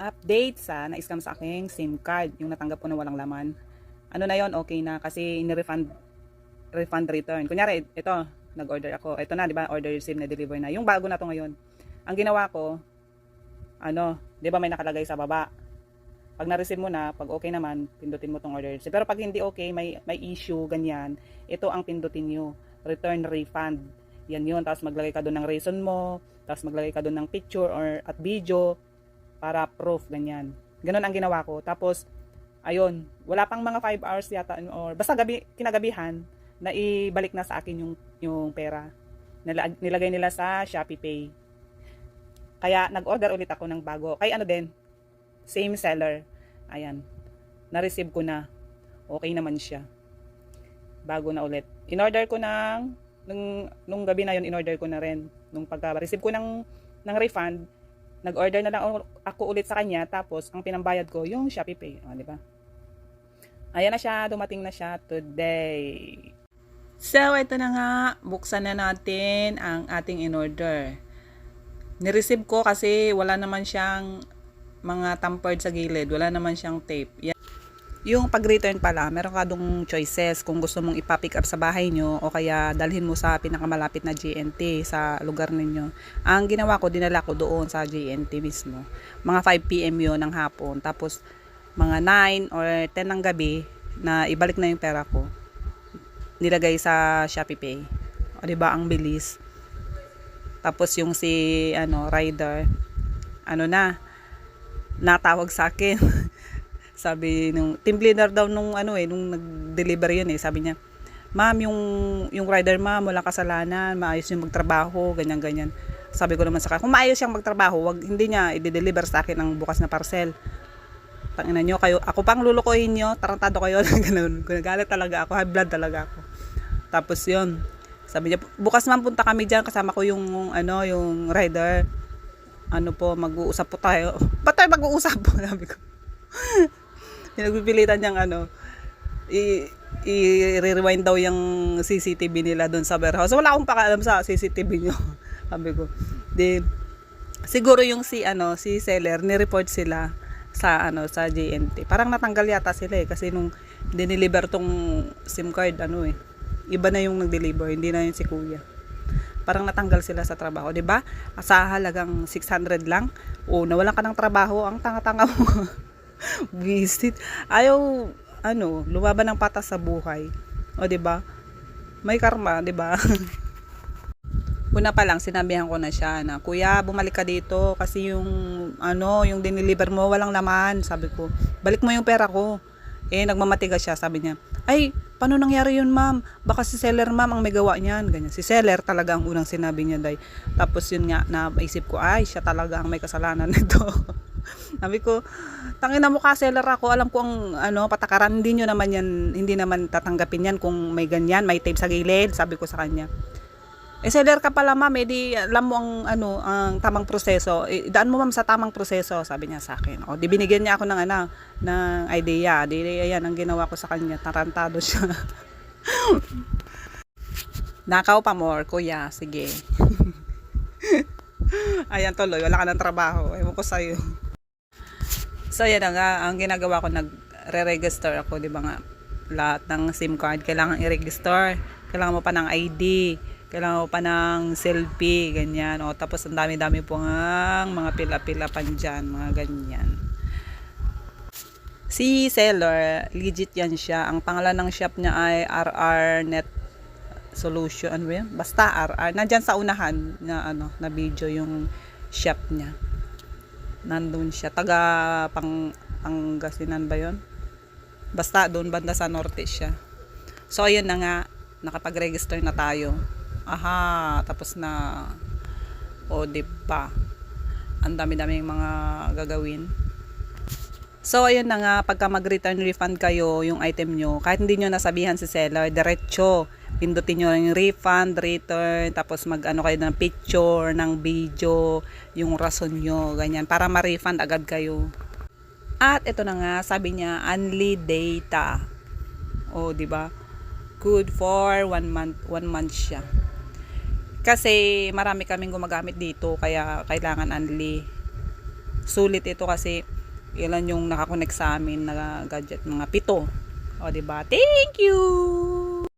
update sa na-scam sa aking SIM card, yung natanggap ko na walang laman. Ano na yon okay na kasi ni-refund refund return. Kunyari, ito, nag-order ako. Ito na, di ba? Order receive na deliver na. Yung bago na to ngayon. Ang ginawa ko, ano, di ba may nakalagay sa baba? Pag na-receive mo na, pag okay naman, pindutin mo tong order. Pero pag hindi okay, may, may issue, ganyan, ito ang pindutin nyo. Return refund. Yan yun. Tapos maglagay ka doon ng reason mo. Tapos maglagay ka doon ng picture or at video para proof, ganyan. Ganun ang ginawa ko. Tapos, ayun, wala pang mga 5 hours yata or basta gabi, kinagabihan na ibalik na sa akin yung yung pera. Nila- Nilagay nila sa Shopee Pay. Kaya nag-order ulit ako ng bago. Kay ano din, same seller. Ayan. Na-receive ko na. Okay naman siya. Bago na ulit. In-order ko ng nung, nung gabi na yun, in-order ko na rin. Nung pagka-receive ko ng, ng refund, nag-order na lang ako ulit sa kanya tapos ang pinambayad ko yung Shopee Pay, o, di ba? Ayan na siya, dumating na siya today. So, ito na nga, buksan na natin ang ating in-order. Nireceive ko kasi wala naman siyang mga tampered sa gilid, wala naman siyang tape. Yan. Yung pag-return pala, meron ka dong choices kung gusto mong ipa-pick up sa bahay nyo o kaya dalhin mo sa pinakamalapit na GNT sa lugar ninyo. Ang ginawa ko, dinala ko doon sa GNT mismo. Mga 5pm yon ng hapon. Tapos, mga 9 or 10 ng gabi na ibalik na yung pera ko. Nilagay sa Shopee Pay. O, di ba ang bilis. Tapos yung si ano rider ano na natawag sa akin. sabi nung team leader daw nung ano eh nung nag-deliver yun eh. Sabi niya ma'am yung yung rider ma'am wala kasalanan maayos yung magtrabaho ganyan ganyan. Sabi ko naman sa kanya kung maayos siyang magtrabaho wag hindi niya i-deliver sa akin ang bukas na parcel. Tangina nyo kayo ako pang lulukoyin nyo tarantado kayo. Ganun. Nagalit talaga ako high blood talaga ako. Tapos yun sabi niya bukas man punta kami diyan kasama ko yung ano yung rider. Ano po mag-uusap po tayo. Ba't tayo mag-uusap po? Sabi ko pinagpipilitan niyang ano i i-rewind daw yung CCTV nila doon sa warehouse. Wala akong pakialam sa CCTV nyo. Sabi ko. Di, siguro yung si ano si seller ni-report sila sa ano sa JNT. Parang natanggal yata sila eh kasi nung dineliver tong SIM card ano eh. Iba na yung nag-deliver, hindi na yung si Kuya. Parang natanggal sila sa trabaho, 'di ba? Sa halagang 600 lang. O nawalan ka ng trabaho, ang tanga-tanga mo. Visit. Ayaw ano, lumaban ng patas sa buhay. O 'di ba? May karma, 'di ba? Una pa lang sinabihan ko na siya na, "Kuya, bumalik ka dito kasi yung ano, yung dineliver mo walang laman." Sabi ko, "Balik mo yung pera ko." Eh nagmamatigas siya, sabi niya, "Ay, paano nangyari yun, ma'am? Baka si seller, ma'am, ang may gawa niyan." Ganyan. Si seller talaga ang unang sinabi niya, day. Tapos yun nga, naisip ko, "Ay, siya talaga ang may kasalanan nito." Sabi ko, tangin na mukha seller ako, alam ko ang ano, patakaran, hindi nyo naman yan, hindi naman tatanggapin yan kung may ganyan, may tape sa gilid, sabi ko sa kanya. Eh, seller ka pala ma'am, eh, di alam mo ang, ano, ang tamang proseso. Eh, daan mo ma'am sa tamang proseso, sabi niya sa akin. O, di binigyan niya ako ng, ano, ng idea. Di, ayan, ang ginawa ko sa kanya, tarantado siya. Nakaw pa more, kuya, sige. ayan tuloy, wala ka ng trabaho. Ewan ko sa'yo. So, yan nga, ang ginagawa ko, nagre-register ako, di ba nga, lahat ng SIM card, kailangan i-register. Kailangan mo pa ng ID, kailangan mo pa ng selfie, ganyan. O, tapos ang dami-dami po nga mga pila-pila pa dyan, mga ganyan. Si seller, legit yan siya. Ang pangalan ng shop niya ay RR Net Solution. Ano ba yun? Basta RR. Nandyan sa unahan na, ano, na video yung shop niya nandun siya. Taga pang Pangasinan ba yon? Basta doon banda sa norte siya. So ayun na nga, nakapag-register na tayo. Aha, tapos na o di ba? Ang dami-daming mga gagawin. So ayun na nga, pagka mag-return refund kayo yung item nyo, kahit hindi nyo nasabihan si seller, diretso pindutin nyo yung refund, return, tapos mag ano kayo ng picture, ng video, yung rason nyo, ganyan, para ma-refund agad kayo. At ito na nga, sabi niya, only data. O, di ba? Good for one month, one month siya. Kasi marami kaming gumagamit dito, kaya kailangan only. sulit ito kasi ilan yung nakakonect sa amin na gadget, mga pito. O, di ba? Thank you!